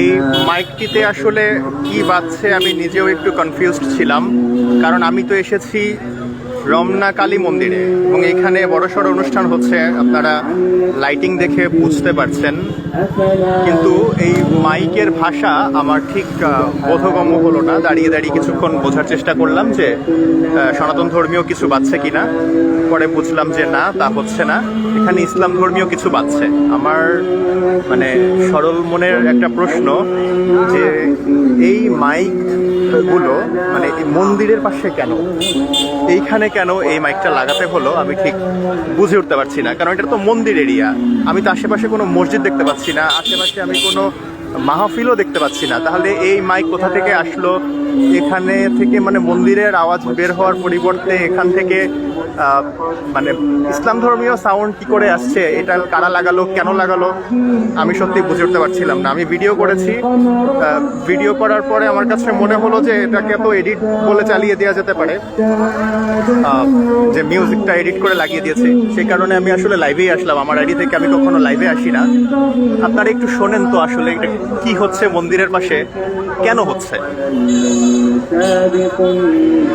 এই মাইকটিতে আসলে কি বাজছে আমি নিজেও একটু কনফিউজড ছিলাম, কারণ আমি তো এসেছি রমনা কালী মন্দিরে এবং এখানে বড়সড় অনুষ্ঠান হচ্ছে, আপনারা লাইটিং দেখে বুঝতে পারছেন। কিন্তু মাইকের ভাষা আমার ঠিক বোধগম্য হলো না। দাঁড়িয়ে দাঁড়িয়ে কিছুক্ষণ বোঝার চেষ্টা করলাম যে সনাতন ধর্মীয় কিছু বাজছে কিনা। পরে বুঝলাম যে না, তা হচ্ছে না। এখানে ইসলাম ধর্মীয় কিছু বাজছে আমার মানে সরল মনের একটা প্রশ্ন যে, এই মাইকগুলো মানে মন্দিরের পাশে কেন? এইখানে কেন এই মাইকটা লাগাতে হলো? আমি ঠিক বুঝে উঠতে পারছি না। কারণ এটা তো মন্দির এরিয়া আমি তো আশেপাশে কোনো মসজিদ দেখতে পাচ্ছি না। আশেপাশে আমি কোনো মাহফিলও দেখতে পাচ্ছি না। তাহলে এই মাইক কোথা থেকে আসলো? এখানে থেকে মানে মন্দিরের আওয়াজ বের হওয়ার পরিবর্তে এখান থেকে মানে ইসলাম ধর্মীয় সাউন্ড কি করে আসছে, এটা কারা লাগালো, কেন লাগালো, আমি সত্যি বুঝে উঠতে পারছিলাম না। আমি ভিডিও করেছি ভিডিও করার পরে আমার কাছে মনে হলো যে এটাকে তো এডিট বলে চালিয়ে দেওয়া যেতে পারে। যে মিউজিকটা এডিট করে লাগিয়ে দিয়েছে। সেই কারণে আমি আসলে লাইভেই আসলাম। আমার আইডি থেকে আমি কখনো লাইভে আসি না। আপনারা একটু শোনেন তো আসলে এটা কি হচ্ছে মন্দিরের পাশে কেন হচ্ছে سابق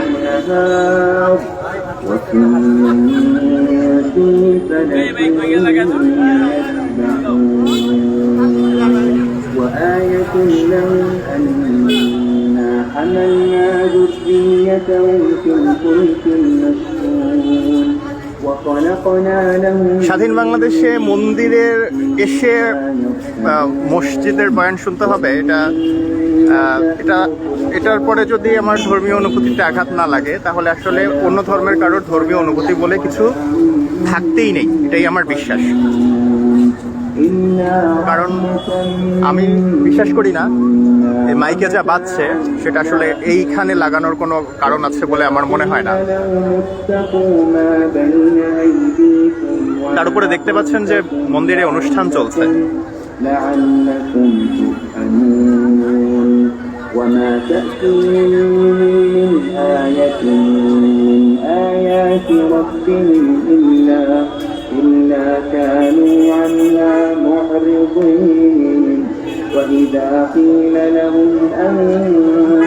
النهار وكل في فلك يسبحون وآية لهم أنا حملنا ذريتهم في الفلك المشحون স্বাধীন বাংলাদেশে মন্দিরের এসে মসজিদের বয়ান শুনতে হবে। এটা এটা, এটার পরে যদি আমার ধর্মীয় অনুভূতিতে আঘাত না লাগে, তাহলে আসলে অন্য ধর্মের কারোর ধর্মীয় অনুভূতি বলে কিছু থাকতেই নেই। এটাই আমার বিশ্বাস। কারণ আমি বিশ্বাস করি না এই মাইকে যা বাজছে সেটা আসলে এইখানে লাগানোর কোনো কারণ আছে বলে আমার মনে হয় না তার উপরে দেখতে পাচ্ছেন যে মন্দিরে অনুষ্ঠান চলছে لعلكم ترحمون وما تأتيهم من آية من آيات ربهم إلا إلا كانوا عنها معرضين وإذا قيل لهم أنفقوا